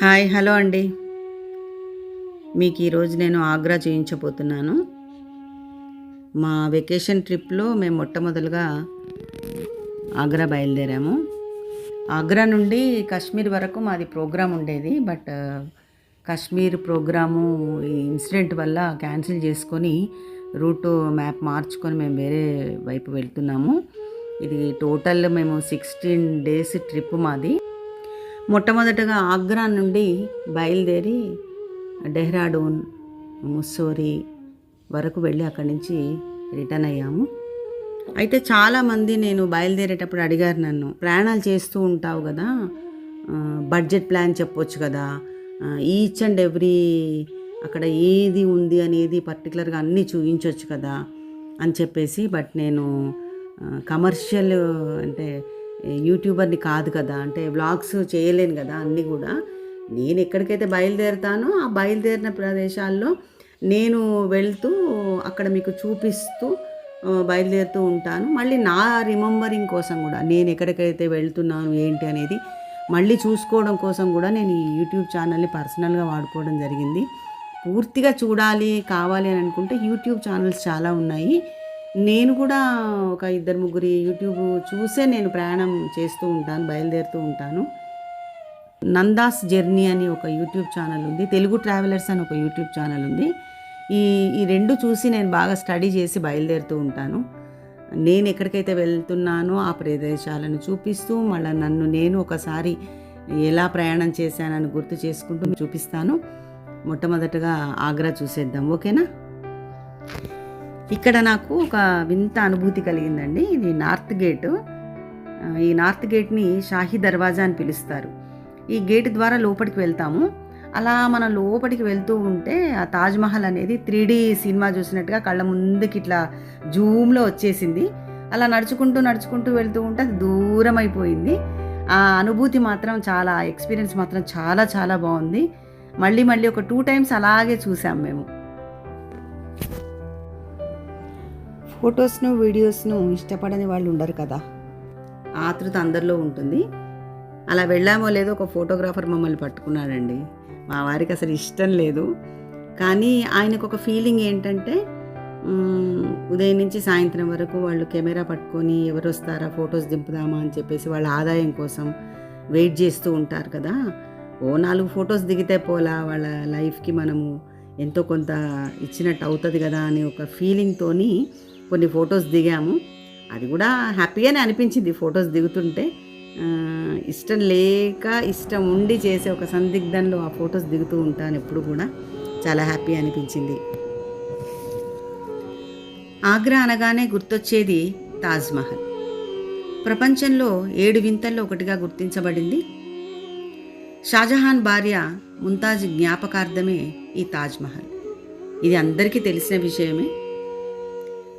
Hi hello అండి. మీకు ఈరోజు నేను ఆగ్రా చూయించబోతున్నాను. మా వెకేషన్ ట్రిప్లో మేము మొట్టమొదలుగా ఆగ్రా బయలుదేరాము. ఆగ్రా నుండి కాశ్మీర్ వరకు మాది ప్రోగ్రాం ఉండేది బట్ కాశ్మీర్ ప్రోగ్రాము ఈ ఇన్సిడెంట్ వల్ల క్యాన్సిల్ చేసుకొని రూట్ మ్యాప్ మార్చుకొని మేము వేరే వైపు వెళ్తున్నాము. ఇది టోటల్ మేము సిక్స్టీన్ డేస్ ట్రిప్ మాది. మొట్టమొదటగా ఆగ్రా నుండి బయలుదేరి డెహ్రాడూన్ ముస్సోరీ వరకు వెళ్ళి అక్కడి నుంచి రిటర్న్ అయ్యాము. అయితే చాలామంది నేను బయలుదేరేటప్పుడు అడిగారు నన్ను ప్రయాణాలు చేస్తూ ఉంటావు కదా బడ్జెట్ ప్లాన్ చెప్పొచ్చు కదా ఈచ్ అండ్ ఎవ్రీ అక్కడ ఏది ఉంది అనేది పర్టికులర్గా అన్నీ చూపించవచ్చు కదా అని చెప్పేసి బట్ నేను కమర్షియల్ అంటే యూట్యూబర్ని కాదు కదా అంటే వ్లాగ్స్ చేయలేను కదా అన్నీ కూడా. నేను ఎక్కడికైతే బయలుదేరుతానో ఆ బయలుదేరిన ప్రదేశాల్లో నేను వెళ్తూ అక్కడ మీకు చూపిస్తూ బయలుదేరుతూ ఉంటాను. మళ్ళీ నా రిమెంబరింగ్ కోసం కూడా నేను ఎక్కడికైతే వెళ్తున్నాను ఏంటి అనేది మళ్ళీ చూసుకోవడం కోసం కూడా నేను ఈ యూట్యూబ్ ఛానల్ని పర్సనల్గా వాడుకోవడం జరిగింది. పూర్తిగా చూడాలి కావాలి అని అనుకుంటే యూట్యూబ్ ఛానల్స్ చాలా ఉన్నాయి. నేను కూడా ఒక ఇద్దరు ముగ్గురి యూట్యూబ్ చూసే నేను ప్రయాణం చేస్తూ ఉంటాను బయలుదేరుతూ ఉంటాను. నందాస్ జర్నీ అని ఒక యూట్యూబ్ ఛానల్ ఉంది తెలుగు ట్రావెలర్స్ అని ఒక యూట్యూబ్ ఛానల్ ఉంది. ఈ ఈ రెండు చూసి నేను బాగా స్టడీ చేసి బయలుదేరుతూ ఉంటాను. నేను ఎక్కడికైతే వెళ్తున్నానో ఆ ప్రదేశాలను చూపిస్తూ మళ్ళీ నన్ను నేను ఒకసారి ఎలా ప్రయాణం చేశానని గుర్తు చేసుకుంటూ చూపిస్తాను. మొట్టమొదటగా ఆగ్రా చూసేద్దాం ఓకేనా? ఇక్కడ నాకు ఒక వింత అనుభూతి కలిగిందండి. ఇది నార్త్ గేటు. ఈ నార్త్ గేట్ని షాహీ దర్వాజా అని పిలుస్తారు. ఈ గేట్ ద్వారా లోపలికి వెళ్తాము. అలా మనం లోపలికి వెళ్తూ ఉంటే ఆ తాజ్మహల్ అనేది త్రీ సినిమా చూసినట్టుగా కళ్ళ ముందుకి ఇట్లా జూమ్లో వచ్చేసింది. అలా నడుచుకుంటూ నడుచుకుంటూ వెళ్తూ ఉంటే అది దూరం అయిపోయింది ఆ అనుభూతి మాత్రం చాలా ఎక్స్పీరియన్స్ మాత్రం చాలా చాలా బాగుంది. మళ్ళీ మళ్ళీ ఒక టూ టైమ్స్ అలాగే చూసాం మేము. ఫొటోస్ను వీడియోస్ను ఇష్టపడని వాళ్ళు ఉండరు కదా. ఆతృత అందరిలో ఉంటుంది. అలా వెళ్ళామో లేదో ఒక ఫోటోగ్రాఫర్ మమ్మల్ని పట్టుకున్నాడండి. మా వారికి అసలు ఇష్టం లేదు. కానీ ఆయనకు ఒక ఫీలింగ్ ఏంటంటే ఉదయం నుంచి సాయంత్రం వరకు వాళ్ళు కెమెరా పట్టుకొని ఎవరు వస్తారా ఫొటోస్ దింపుదామా అని చెప్పేసి వాళ్ళ ఆదాయం కోసం వెయిట్ చేస్తూ ఉంటారు కదా. ఓ నాలుగు ఫొటోస్ దిగితే పోలా వాళ్ళ లైఫ్కి మనము ఎంతో కొంత ఇచ్చినట్టు అవుతుంది కదా అనే ఒక ఫీలింగ్తోని కొన్ని ఫొటోస్ దిగాము. అది కూడా హ్యాపీగానే అనిపించింది ఫొటోస్ దిగుతుంటే. ఇష్టం లేక ఇష్టం ఉండి చేసే ఒక సందిగ్ధంలో ఆ ఫొటోస్ దిగుతూ ఉంటాను ఎప్పుడు కూడా. చాలా హ్యాపీ అనిపించింది. ఆగ్రా అనగానే గుర్తొచ్చేది తాజ్మహల్ ప్రపంచంలో ఏడు వింతల్లో ఒకటిగా గుర్తించబడింది. షాజహాన్ భార్య ముంతాజ్ జ్ఞాపకార్థమే ఈ తాజ్మహల్ ఇది అందరికీ తెలిసిన విషయమే.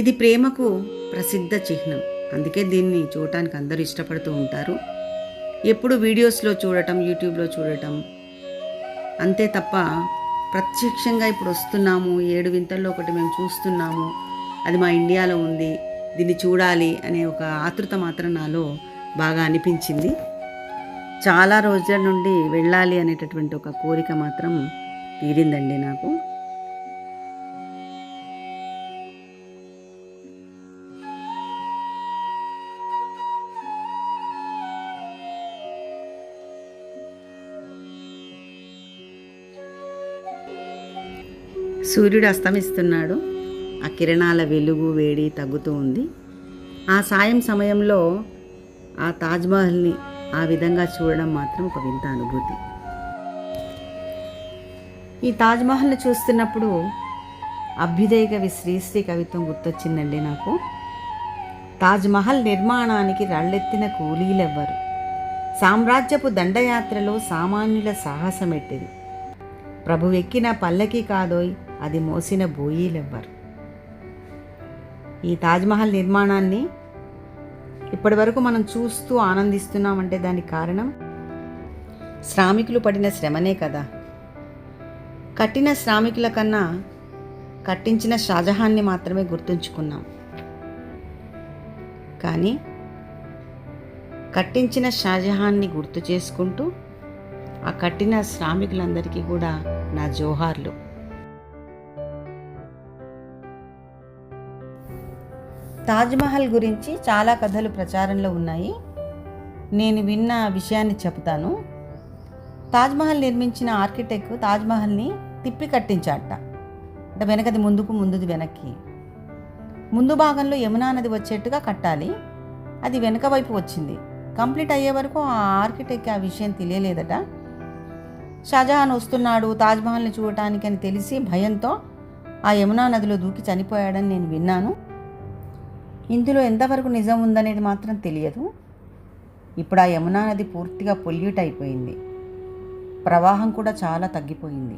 ఇది ప్రేమకు ప్రసిద్ధ చిహ్నం. అందుకే దీన్ని చూడటానికి అందరూ ఇష్టపడుతూ ఉంటారు. ఎప్పుడు వీడియోస్లో చూడటం యూట్యూబ్లో చూడటం అంతే తప్ప ప్రత్యక్షంగా ఇప్పుడు వస్తున్నాము ఏడు వింతల్లో ఒకటి మేము చూస్తున్నాము అది మా ఇండియాలో ఉంది దీన్ని చూడాలి అనే ఒక ఆతృత మాత్రం నాలో బాగా అనిపించింది. చాలా రోజుల నుండి వెళ్ళాలి అనేటటువంటి ఒక కోరిక మాత్రం తీరిందండి నాకు. సూర్యుడు అస్తమిస్తున్నాడు. ఆ కిరణాల వెలుగు వేడి తగ్గుతూ ఉంది. ఆ సాయం సమయంలో ఆ తాజ్మహల్ని ఆ విధంగా చూడడం మాత్రం ఒక వింత అనుభూతి. ఈ తాజ్మహల్ని చూస్తున్నప్పుడు అభ్యుదయ కవి శ్రీశ్రీ కవిత్వం గుర్తొచ్చిందండి నాకు. తాజ్మహల్ నిర్మాణానికి రళ్ళెత్తిన కూలీలెవ్వరు. సామ్రాజ్యపు దండయాత్రలో సామాన్యుల సాహసమెట్టిది. ప్రభువెక్కిన పల్లకి కాదోయ్ అది మోసిన బోయీలెవ్వరు. ఈ తాజ్మహల్ నిర్మాణాన్ని ఇప్పటి వరకు మనం చూస్తూ ఆనందిస్తున్నామంటే దానికి కారణం శ్రామికులు పడిన శ్రమనే కదా. కట్టిన శ్రామికుల కన్నా కట్టించిన షాజహాన్ని మాత్రమే గుర్తుంచుకున్నాం. కానీ కట్టించిన షాజహాన్ని గుర్తు చేసుకుంటూ ఆ కట్టిన శ్రామికులందరికీ కూడా నా జోహార్లు. తాజ్మహల్ గురించి చాలా కథలు ప్రచారంలో ఉన్నాయి. నేను విన్న విషయాన్ని చెప్తాను తాజ్మహల్ నిర్మించిన ఆర్కిటెక్ట్ తాజ్మహల్ని తిప్పి కట్టించాట. అంటే వెనకది ముందుకు ముందుది వెనక్కి. ముందు భాగంలో యమునా నది వచ్చేట్టుగా కట్టాలి. అది వెనక వైపు వచ్చింది. కంప్లీట్ అయ్యే వరకు ఆ ఆర్కిటెక్ట్ ఆ విషయం తెలియలేదట. షాజహాన్ వస్తున్నాడు తాజ్మహల్ని చూడటానికి అని తెలిసి భయంతో ఆ యమునా నదిలో దూకి చనిపోయాడని నేను విన్నాను. ఇందులో ఎంతవరకు నిజం ఉందనేది మాత్రం తెలియదు. ఇప్పుడు ఆ యమునా నది పూర్తిగా పొల్యూట్ అయిపోయింది. ప్రవాహం కూడా చాలా తగ్గిపోయింది.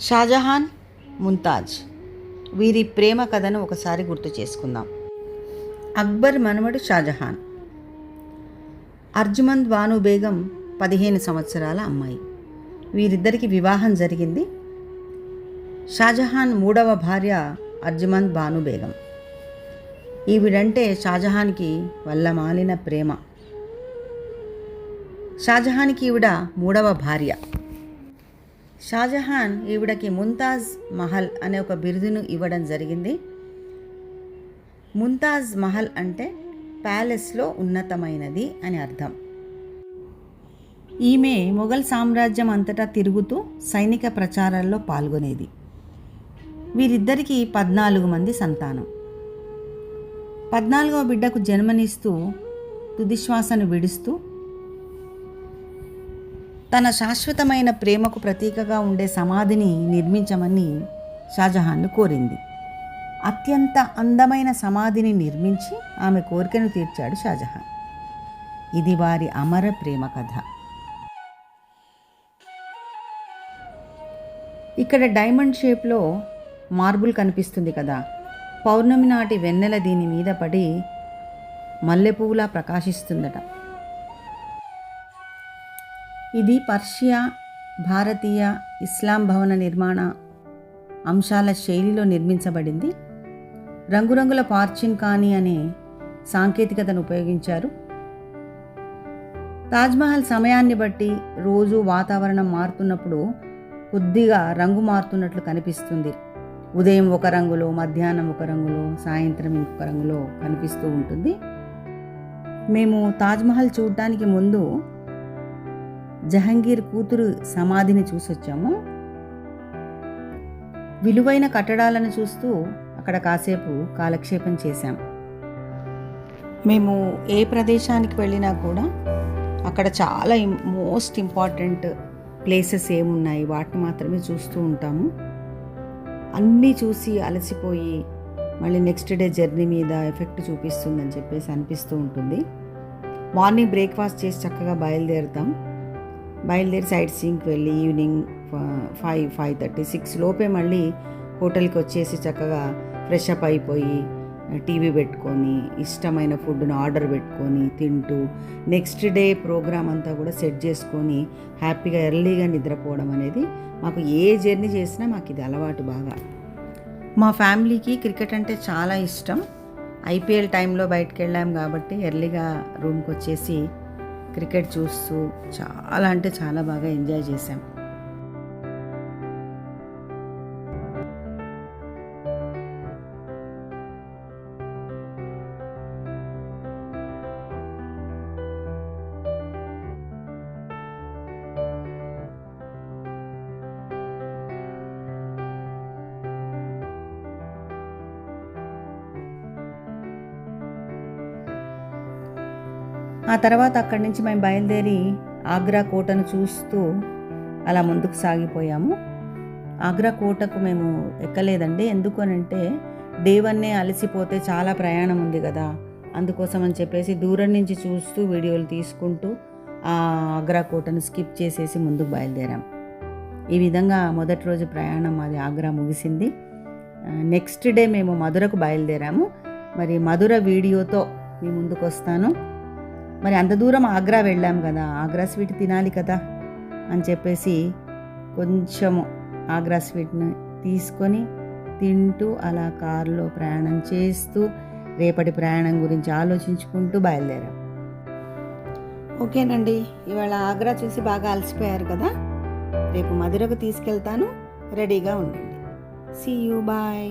షాజహాన్ ముంతాజ్. వీరి ప్రేమ కథను ఒకసారి గుర్తు చేసుకుందాం. అక్బర్ మనవడు షాజహాన్. అర్జుమంద్ బాను బేగం పదిహేను సంవత్సరాల అమ్మాయి. వీరిద్దరికి వివాహం జరిగింది. షాజహాన్ మూడవ భార్య అర్జుమంద్ బాను బేగం. ఈవిడంటే షాజహాన్కి వల్ల మాలిన ప్రేమ. షాజహాన్కి ఈవిడ మూడవ భార్య. షాజహాన్ ఈవిడకి ముంతాజ్ మహల్ అనే ఒక బిరుదును ఇవ్వడం జరిగింది. ముంతాజ్ మహల్ అంటే ప్యాలెస్లో ఉన్నతమైనది అని అర్థం. ఈమె మొఘల్ సామ్రాజ్యం అంతటా తిరుగుతూ సైనిక ప్రచారాల్లో పాల్గొనేది. వీరిద్దరికీ పద్నాలుగు మంది సంతానం. పద్నాలుగవ బిడ్డకు జన్మనిస్తూ తుదిశ్వాసను విడుస్తూ తన శాశ్వతమైన ప్రేమకు ప్రతీకగా ఉండే సమాధిని నిర్మించమని షాజహాన్ను కోరింది. అత్యంత అందమైన సమాధిని నిర్మించి ఆమె కోరికను తీర్చాడు షాజహాన్. ఇది వారి అమర ప్రేమ కథ. ఇక్కడ డైమండ్ షేప్లో మార్బుల్ కనిపిస్తుంది కదా. పౌర్ణమి నాటి వెన్నెల దీని మీద పడి మల్లెపువ్వులా ప్రకాశిస్తుందట. ఇది పర్షియా భారతీయ ఇస్లాం భవన నిర్మాణ అంశాల శైలిలో నిర్మించబడింది. రంగురంగుల పార్చిన్ కానీ అనే సాంకేతికతను ఉపయోగించారు. తాజ్మహల్ సమయాన్ని బట్టి రోజు వాతావరణం మారుతున్నప్పుడు కొద్దిగా రంగు మారుతున్నట్లు కనిపిస్తుంది. ఉదయం ఒక రంగులో మధ్యాహ్నం ఒక రంగులో సాయంత్రం ఇంకొక రంగులో కనిపిస్తూ ఉంటుంది. మేము తాజ్మహల్ చూడటానికి ముందు జహంగీర్ కూతురు సమాధిని చూసొచ్చాము. విలువైన కట్టడాలను చూస్తూ అక్కడ కాసేపు కాలక్షేపం చేశాం. మేము ఏ ప్రదేశానికి వెళ్ళినా కూడా అక్కడ చాలా మోస్ట్ ఇంపార్టెంట్ ప్లేసెస్ ఏమున్నాయి వాటిని మాత్రమే చూస్తూ ఉంటాము. అన్నీ చూసి అలసిపోయి మళ్ళీ నెక్స్ట్ డే జర్నీ మీద ఎఫెక్ట్ చూపిస్తుందని చెప్పేసి అనిపిస్తూ ఉంటుంది. మార్నింగ్ బ్రేక్ఫాస్ట్ చేసి చక్కగా బయలుదేరుతాం. బయలుదేరి సైట్ సీయింగ్కి వెళ్ళి evening five five thirty six లోపే మళ్ళీ హోటల్కి వచ్చేసి చక్కగా ఫ్రెష్ అప్ అయిపోయి టీవీ పెట్టుకొని ఇష్టమైన ఫుడ్ను ఆర్డర్ పెట్టుకొని తింటూ నెక్స్ట్ డే ప్రోగ్రామ్ అంతా కూడా సెట్ చేసుకొని హ్యాపీగా ఎర్లీగా నిద్రపోవడం అనేది మాకు ఏ జర్నీ చేసినా మాకు ఇది అలవాటు బాగా. మా ఫ్యామిలీకి క్రికెట్ అంటే చాలా ఇష్టం. ఐపీఎల్ టైంలో బయటకు వెళ్ళాం కాబట్టి ఎర్లీగా రూమ్కి వచ్చేసి క్రికెట్ చూస్తూ చాలా అంటే చాలా బాగా ఎంజాయ్ చేశాం. ఆ తర్వాత అక్కడి నుంచి మేము బయలుదేరి ఆగ్రా కోటను చూస్తూ అలా ముందుకు సాగిపోయాము. ఆగ్రా కోటకు మేము ఎక్కలేదండి. ఎందుకు అంటే అలసిపోతే చాలా ప్రయాణం ఉంది కదా. అందుకోసం అని చెప్పేసి దూరం నుంచి చూస్తూ వీడియోలు తీసుకుంటూ ఆ ఆగ్రా కోటను స్కిప్ చేసేసి ముందుకు బయలుదేరాం. ఈ విధంగా మొదటి రోజు ప్రయాణం అది ఆగ్రా ముగిసింది. నెక్స్ట్ డే మేము మధురకు బయలుదేరాము. మరి మధుర వీడియోతో మీ ముందుకు వస్తాను. మరి అంత దూరం ఆగ్రా వెళ్ళాం కదా ఆగ్రా స్వీట్ తినాలి కదా అని చెప్పేసి కొంచెము ఆగ్రా స్వీట్ని తీసుకొని తింటూ అలా కారులో ప్రయాణం చేస్తూ రేపటి ప్రయాణం గురించి ఆలోచించుకుంటూ బయలుదేరాం. ఓకేనండి ఇవాళ ఆగ్రా చూసి బాగా అలసిపోయారు కదా? రేపు మధురకు తీసుకెళ్తాను రెడీగా ఉండండి. See you bye